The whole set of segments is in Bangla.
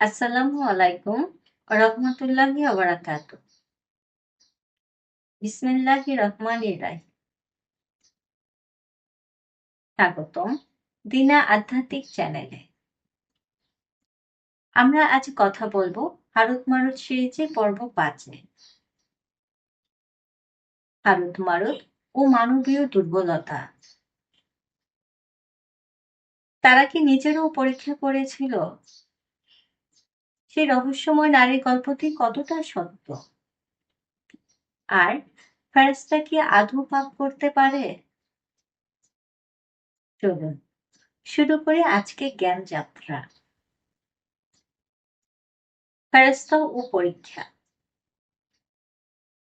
আসসালামু আলাইকুম রহমতুল্লাহি ওবারাকাত বিসমিল্লাহি রহমানির রাহিম। স্বাগতম দিনা আধ্যাত্মিক চ্যানেলে। আমরা আজ কথা বলব হারুত মারুত সিরিজে পর্ব পাঁচে হারুত মারুত ও মানবীয় দুর্বলতা। তারা কি নিজেরও পরীক্ষা করেছিল? সেই রহস্যময় নারীর গল্পটি কতটা সত্য? আর ফেরেশতা কি আদৌ পাপ করতে পারে? চলুন, শুরু করি আজকে জ্ঞান যাত্রা। ফেরেশতা ও পরীক্ষা।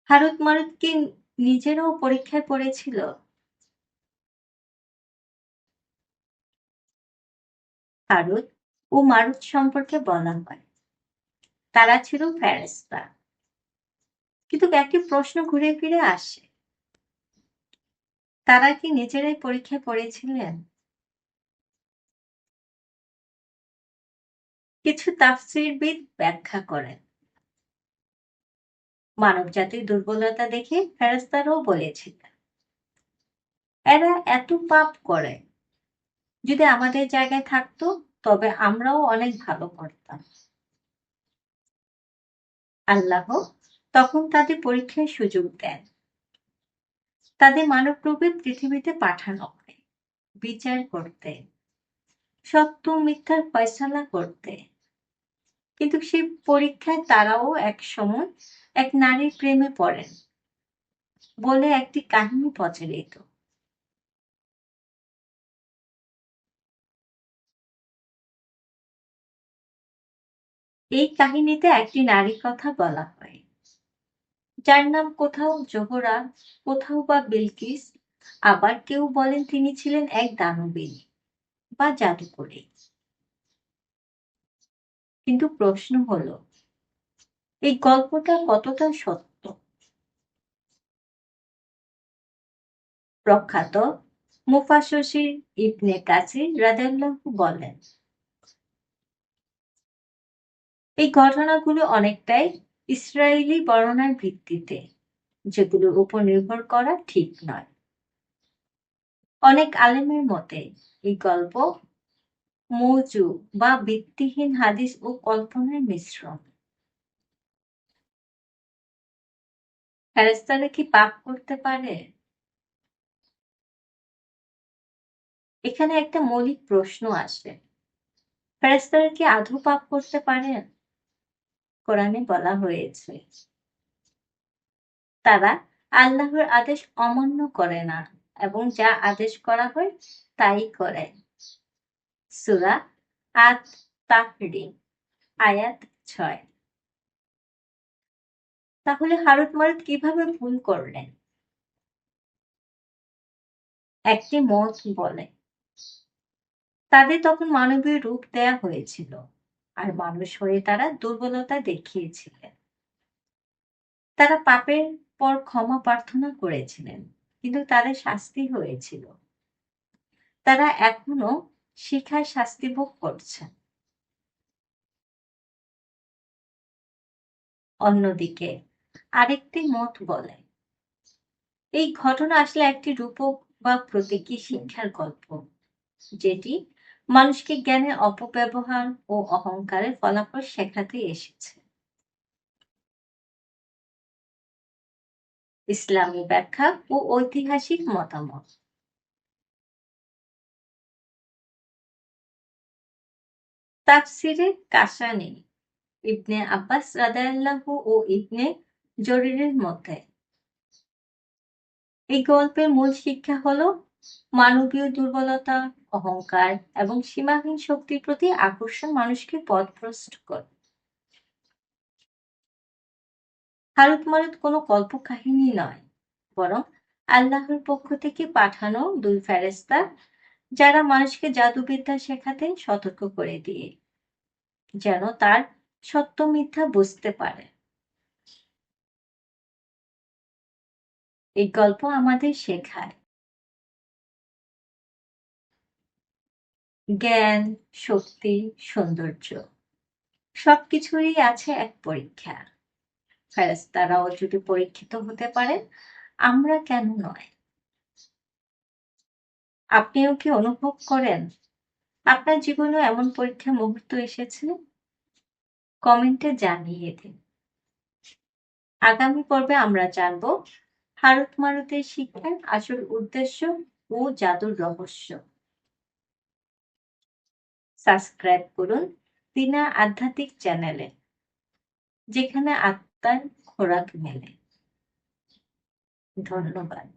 হারুত মারুত কি নিজেরও পরীক্ষায় পড়েছিল? হারুত ও মারুত সম্পর্কে বলা হয় তারা ছিল ফেরেশতা। কিন্তু একটি প্রশ্ন ঘুরে ফিরে আসে। তারা কি নিজেরাই পরীক্ষা পড়েছিলেন? কিছু তাফসিরবিদ ব্যাখ্যা করেন। মানব জাতির দুর্বলতা দেখে ফেরেস্তারাও বলেছিলেন, এরা এত পাপ করে। যদি আমাদের জায়গায় থাকতো, তবে আমরাও অনেক ভালো করতাম। আল্লাহ তখন তাদের পরীক্ষার সুযোগ দেন। তাদের মানব রূপে পৃথিবীতে পাঠানো হয়, বিচার করতে, সত্য মিথ্যার ফয়সালা করতে। কিন্তু সেই পরীক্ষায় তারাও এক সময় এক নারীর প্রেমে পড়েন বলে একটি কাহিনী প্রচলিত এই কাহিনীতে একটি নারীর কথা বলা হয়। যার নাম কোথাও জোহরা, কোথাও বা বিলকিস, আবার কেউ বলেন তিনি ছিলেন এক দানবিনী বা জাদুকরী। কিন্তু প্রশ্ন হলো, এই গল্পটা কতটা সত্য? প্রখ্যাত মুফাসসির ইবনে কাসির রাদিয়াল্লাহু বলেন এই ঘটনাগুলো অনেকটাই ইসরায়েলি বর্ণনার ভিত্তিতে, যেগুলোর উপর নির্ভর করা ঠিক নয়। অনেক আলেমের মতে, এই গল্প মৌজু বা ভিত্তিহীন হাদিস ও কল্পনার মিশ্রণ। ফেরেস্তারা কি পাপ করতে পারে? এখানে একটা মৌলিক প্রশ্ন আসে। ফেরেস্তারা কি আধু পাপ করতে পারেন? কোরআনে বলা হয়েছে। তারা আল্লাহর আদেশ অমান্য করে না এবং যা আদেশ করা হয় তাই করে। সুরা আত তাহরিম আয়াত ছয়। তাহলে হারুত মারুত কীভাবে ভুল করলেন? একটি মত বলে। তাদের তখন মানবীয় রূপ দেয়া হয়েছিল। আর মানুষ হয়ে তারা দুর্বলতা দেখিয়েছিলেন। তারা পাপের পর ক্ষমা প্রার্থনা করেছিলেন, কিন্তু তাদের শাস্তি হয়েছিল। তারা এখনও শিখায় শাস্তি ভোগ করছেন। অন্যদিকে আরেকটি মত বলে, এই ঘটনা আসলে একটি রূপক বা প্রতীকী শিক্ষার গল্প, যেটি মানুষকে জ্ঞানের অপব্যবহার ও অহংকারের ফলাফল শেখাতে এসেছে। ইসলামী ব্যাখ্যা ও ঐতিহাসিক মতামত। তাফসিরে কাশানি ইবনে আব্বাস রাদায়াল্লাহু ও ইবনে জরিরের মধ্যে। এই গল্পের মূল শিক্ষা হলো মানবীয় দুর্বলতা, অহংকার এবং সীমাহীন শক্তির প্রতি আকর্ষণ মানুষকে পথভ্রষ্ট করে। হারুত মারুত কোনো কল্পকাহিনী নয়, বরং আল্লাহর পক্ষ থেকে পাঠানো দুই ফেরেস্তা যারা মানুষকে জাদুবিদ্যা শেখাতেন, সতর্ক করে দিয়ে, যেন তার সত্য মিথ্যা বুঝতে পারে। এই গল্প আমাদের শেখায়। জ্ঞান, শক্তি, সৌন্দর্য সবকিছুরই আছে এক পরীক্ষা। ফেরেশতারাও যদি পরীক্ষিত হতে পারেন আমরা কেন নয়? আপনিও কি অনুভব করেন? আপনার জীবনে এমন পরীক্ষা মুহূর্ত এসেছে? কমেন্টে জানিয়ে দিন। আগামী পর্বে আমরা জানব হারুত মারুতের শিক্ষার আসল উদ্দেশ্য ও জাদুর রহস্য। সাবস্ক্রাইব করুন দিনা আধ্যাত্মিক চ্যানেলে যেখানে আত্মার খোরাক মেলে। ধন্যবাদ।